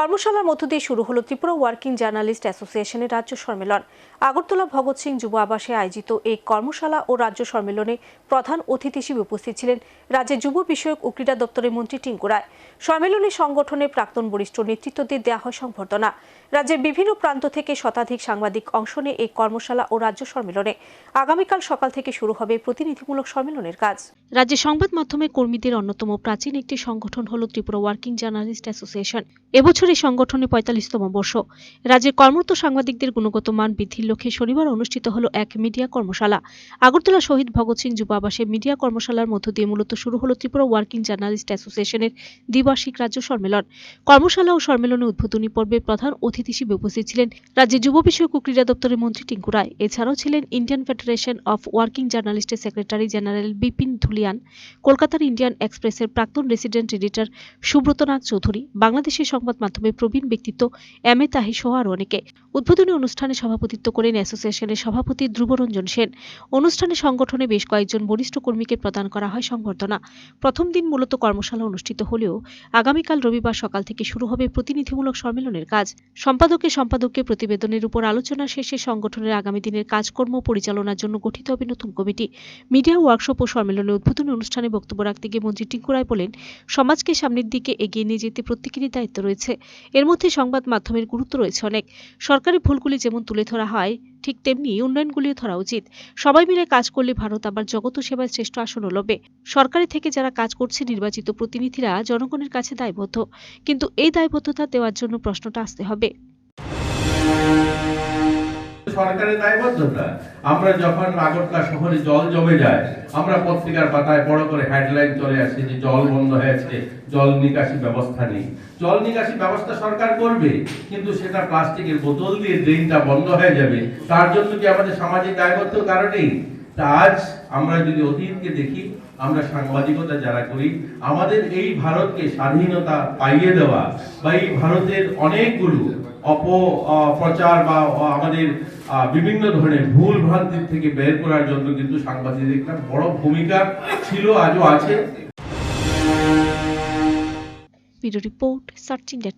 কর্মশালার মধ্য দিয়ে শুরু হলো ত্রিপুরা ওয়ার্কিং জার্নালিস্ট অ্যাসোসিয়েশনের রাজ্য সম্মেলন। আগরতলা ভগৎ সিং যুব আবাসে আয়োজিত এই কর্মশালা ও রাজ্য সম্মেলনে প্রধান অতিথি হিসেবে উপস্থিত ছিলেন রাজ্যের যুব বিষয়ক ও ক্রীড়া দপ্তরের মন্ত্রী টিঙ্কু রায়। সম্মেলনে সংগঠনের প্রাক্তন বরিষ্ঠ নেতৃত্বদের দেওয়া হয় সংবর্ধনা। রাজ্যের বিভিন্ন প্রান্ত থেকে শতাধিক সাংবাদিক অংশ নিয়ে এই কর্মশালা ও রাজ্য সম্মেলনে আগামীকাল সকাল থেকে শুরু হবে প্রতিনিধিমূলক সম্মেলনের কাজ। রাজ্যের সংবাদ মাধ্যমে কর্মীদের অন্যতম প্রাচীন একটি সংগঠন হল ত্রিপুরা ওয়ার্কিং জার্নালিস্ট অ্যাসোসিয়েশন। এবছর এই সংগঠনের পঁয়তাল্লিশতম বর্ষ। রাজ্যের কর্মরত সাংবাদিকদের গুণগত মান বৃদ্ধির লক্ষ্যে শনিবার অনুষ্ঠিত হল এক মিডিয়া কর্মশালা। আগরতলা শহীদ ভগৎ সিং যুব আবাসে মিডিয়া কর্মশালার মধ্য দিয়ে মূলত শুরু হল ত্রিপুরা ওয়ার্কিং জার্নালিস্ট অ্যাসোসিয়েশনের দ্বিবার্ষিক রাজ্য সম্মেলন। কর্মশালা ও সম্মেলনে উদ্বোধনী পর্বে প্রধান অতিথি হিসেবে উপস্থিত ছিলেন রাজ্যের যুব বিষয়ক ও ক্রীড়া দপ্তরের মন্ত্রী টিঙ্কু রায়। এছাড়াও ছিলেন ইন্ডিয়ান ফেডারেশন অফ ওয়ার্কিং জার্নালিস্টের সেক্রেটারি জেনারেল বিপিন ধুলিয়ান, কলকাতার ইন্ডিয়ান এক্সপ্রেসের প্রাক্তন রেসিডেন্ট এডিটর সুব্রত নাথ চৌধুরী, বাংলাদেশের সংবাদ মাধ্যমে প্রবীণ ব্যক্তিত্ব এম এ তাহি সহ আরও অনেকে। উদ্বোধনী অনুষ্ঠানে সভাপতিত্ব করেন অ্যাসোসিয়েশনের সভাপতি ধ্রুবরঞ্জন সেন। অনুষ্ঠানে সংগঠনে বেশ কয়েকজন বরিষ্ঠ কর্মীকে প্রদান করা হয় সংবর্ধনা। প্রথম দিন মূলত কর্মশালা অনুষ্ঠিত হলেও আগামীকাল রবিবার সকাল থেকে শুরু হবে প্রতিনিধিমূলক সম্মেলনের কাজ। সম্পাদকে সম্পাদককে প্রতিবেদনের উপর আলোচনা শেষে সংগঠনের আগামী দিনের কাজকর্ম পরিচালনার জন্য গঠিত হবে নতুন কমিটি। মিডিয়া ওয়ার্কশপ ও সম্মেলনের উদ্বোধনী অনুষ্ঠানে বক্তব্য রাখতে গিয়ে মন্ত্রী টিঙ্কু রায় বলেন, সমাজকে সামনের দিকে এগিয়ে নিয়ে যেতে প্রত্যেকেরই দায়িত্ব রয়েছে। এর মধ্যে সংবাদ মাধ্যমের গুরুত্ব রয়েছে অনেক। সরকারি ভুলগুলি যেমন তুলে ধরা হয়, ঠিক তেমনি উন্নয়নগুলিও ধরা উচিত। সবাই মিলে কাজ করলে ভারত আবার জগত সেবায় শ্রেষ্ঠ আসন লবে। সরকারি থেকে যারা কাজ করছে, নির্বাচিত প্রতিনিধিরা জনগণের কাছে দায়বদ্ধ। কিন্তু এই দায়বদ্ধতা দেওয়ার জন্য প্রশ্নটা আসতে হবে। সরকারের দায়বদ্ধতা। আমরা যখন আগরতলা শহরে জল জমে যায়, আমরা পত্রিকার পাতায় বড় করে হেডলাইন চলে আসে যে জল বন্ধ হয়েছে, জল নিকাশি ব্যবস্থা নেই। জল নিকাশি ব্যবস্থা সরকার করবে, কিন্তু সেটা প্লাস্টিকের বোতল দিয়ে ড্রেনটা বন্ধ হয়ে যাবে। তার জন্য কি আমাদের সামাজিক দায়বদ্ধ কারণেই তা আজ আমরা যদি অতীতকে দেখি, আমরা সাংবাদিকতা যারা করি, আমাদের এই ভারতকে স্বাধীনতা পাইয়ে দেওয়া বা এই ভারতের অনেকগুলো অপপ্রচার বা আমাদের বিভিন্ন ধরনের ভুল ভ্রান্তির থেকে বের করার জন্য কিন্তু সাংবাদিকদের বড় ভূমিকা ছিল, আজও আছে। Video report, search India